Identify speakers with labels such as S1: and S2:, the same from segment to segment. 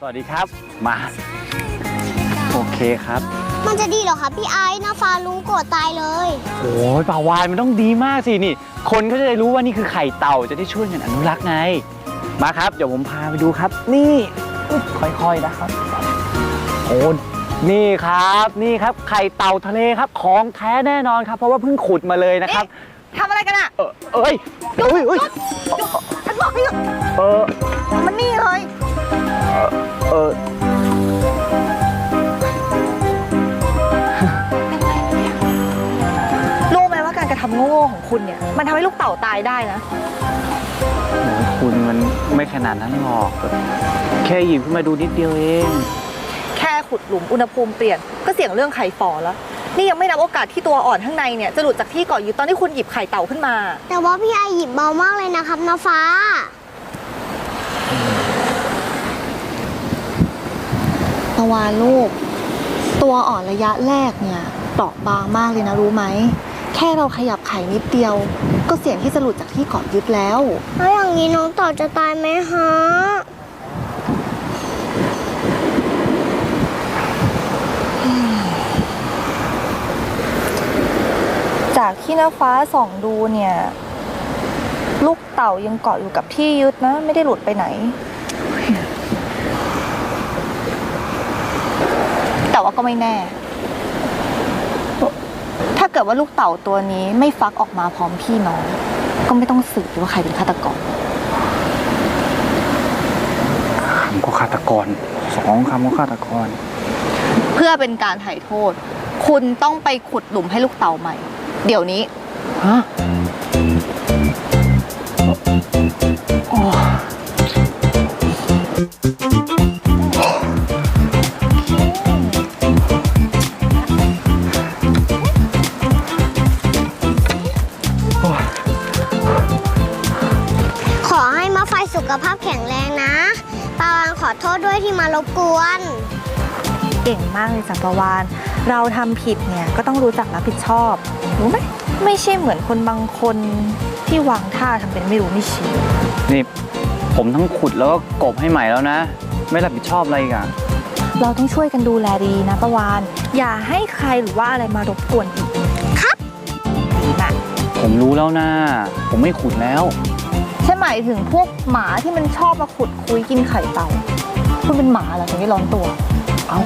S1: สวัสดีครับ มา โอเคครับ
S2: มันจะดีเหรอคะพี่ไอ้นะฟ้ารู้โกรธตายเลย
S1: โอ้ยปลาวานมันต้องดีมากสินี่ คนก็จะได้รู้ว่านี่คือไข่เต่าจะได้ช่วยกันอนุรักษ์ไง มาครับ เดี๋ยวผมพาไปดูครับ นี่อุ๊ยค่อยๆนะครับโอ้นี่ครับนี่ครับ ไข่เต่าทะเลครับ ของแท้แน่นอนครับ เพราะว่าเพิ่งขุดมาเลยนะครับ
S3: ทำอะไรกันอะ
S1: เออเอ้ยเอ้ยเอ้ย
S3: ฉันบอกให้หยุด
S1: เออ
S3: มันนี่เลย
S1: เออ
S3: รู้ไหมว่าการกระทำโง่ๆของคุณเนี่ย มันทำให้ลูกเต่าตายได้นะ
S1: โหคุณมันไม่ขนาดนั้นหรอกแค่หยิบขึ้นมาดูนิดเดียวเอง
S3: แค่ขุดหลุมอุณหภูมิเปลี่ยนก็เสี่ยงเรื่องไข่ฟอแล้ว นี่ยังไม่นับโอกาสที่ตัวอ่อนข้างในเนี่ยจะหลุดจากที่เกาะอยู่ตอนที่คุณหยิบไข่เต่าขึ้นมา
S2: แต่ว่าพี่ไอหยิบเบามากเลยนะครับนะฟ้า
S4: ปาวานลูก ตัวอ่อนระยะแรกเนี่ยเปราะบางมากเลยนะรู้ไหม แค่เราขยับไข่นิดเดียว ก็เสี่ยงที่จะหลุดจากที่เกาะยึดแล้ว
S2: แล้วอย่างนี้น้องเต่าจะตายไหมฮะ
S3: จากที่น้าฟ้าส่องดูเนี่ย ลูกเต่ายังเกาะอยู่กับที่ยึดนะ ไม่ได้หลุดไปไหน แต่ว่าก็ไม่แน่ ถ้าเกิดว่าลูกเต่าตัวนี้ไม่ฟักออกมาพร้อมพี่น้อง ก็ไม่ต้องสืบว่าใครเป็นฆาตกร
S1: คำก็ฆาตกรสองคำก็ฆาตกร
S3: เพื่อเป็นการไถ่โทษ คุณต้องไปขุดหลุมให้ลูกเต่าใหม่ เดี๋ยวนี้
S1: ฮะ
S2: สุขภาพแข็งแรงนะปาวานขอโทษด้วยที่มารบกวน
S3: เก่งมากเลยจักรวาล เราทำผิดเนี่ยก็ต้องรู้จักรับผิดชอบ รู้ไหมไม่ใช่เหมือนคนบางคนที่วางท่าทำเป็นไม่รู้ไม่ชี้
S1: นี่ผมทั้งขุดแล้วก็กบให้ใหม่แล้วนะ ไม่รับผิดชอบอะไรอีกอะ
S3: เราต้องช่วยกันดูแลดีนะประวาน อย่าให้ใครหรือว่าอะไรมารบกวนอีก ครับดีมาก
S1: ผมรู้แล้วนะ ผมไม่ขุดแล้ว
S3: ใช่ห มายถึงพวกหมาที่มันชอบมาขุดคุยกินไข่เต่า คุณเป็นหมาเหรอถึงได้ร้อนตัว
S1: เอ้า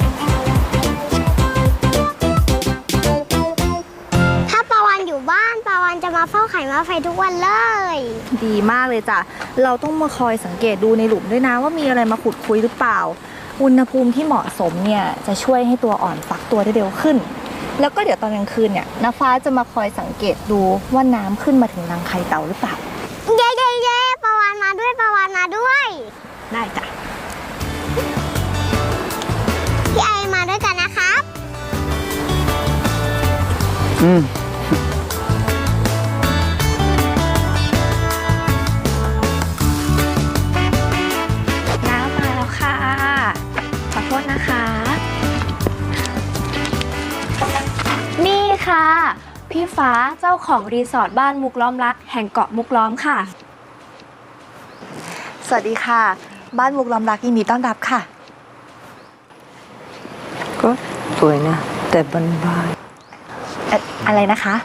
S2: ถ้าปาวานอยู่บ้านปาวานจะมาเฝ้าไข่มาไฟทุกวันเลย
S3: ดีมากเลยจ้ะ เราต้องมาคอยสังเกตดูในหลุมด้วยนะ ว่ามีอะไรมาขุดคุยหรือเปล่า อุณหภูมิที่เหมาะสมเนี่ยจะช่วยให้ตัวอ่อนฟักตัวได้เร็วขึ้น แล้วก็เดี๋ยวตอนกลางคืนเนี่ยน้าฟ้าจะมาคอยสังเกตดูว่าน้ำขึ้นมาถึงรังไข่เต่าหรือเปล่า
S2: มาด้วย
S3: ได้จ้ะ
S2: พี่ไอมาด้วยกันนะครับ
S1: อืม
S5: น้ำมาแล้วค่ะ ขอโทษนะคะ นี่ค่ะ พี่ฟ้าเจ้าของรีสอร์ทบ้านมุกล้อมรัก แห่งเกาะมุกล้อมค่ะ
S3: สวัสดีค่ะ บ้านมุกล้อมรักยินดีต้อนรับค่ะ
S6: ก็สวยนะ แต่บ้านบ้าน
S3: เอ่ออะไรนะคะ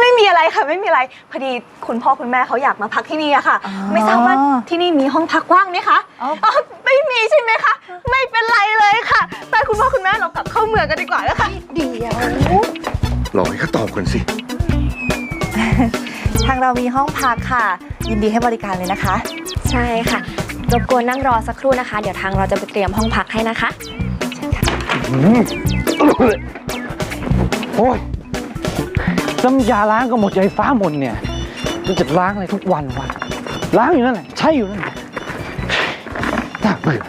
S7: ไม่มีอะไรค่ะ ไม่มีอะไร พอดีคุณพ่อคุณแม่เขาอยากมาพักที่นี่อะค่ะ
S3: อ๋อ
S7: ไม่ทราบว่าที่นี่มีห้องพักว่างไหมคะ
S3: อ๋อ
S7: อ๋อไม่มีใช่ไหมคะ ไม่เป็นไรเลยค่ะ แต่คุณพ่อคุณแม่เรากลับเข้าเมืองกันดีกว่านะคะ
S3: เดียว
S8: รอให้เขาตอบก่อนสิ
S3: ทางเรามีห้องพักค่ะ ยินดีให้บริการเลยนะคะ
S5: ใช่ค่ะ รบกวนนั่งรอสักครู่นะคะ เดี๋ยวทางเราจะไปเตรียมห้องพักให้นะคะ
S1: โอ้ยน้ำยาล้างก็หมดใจฟ้าหมดเนี่ยมันจะล้างอะไรทุกวันวะล้างอยู่นั่นแหละใช่อยู่นั่นแหละน่าเบื่อ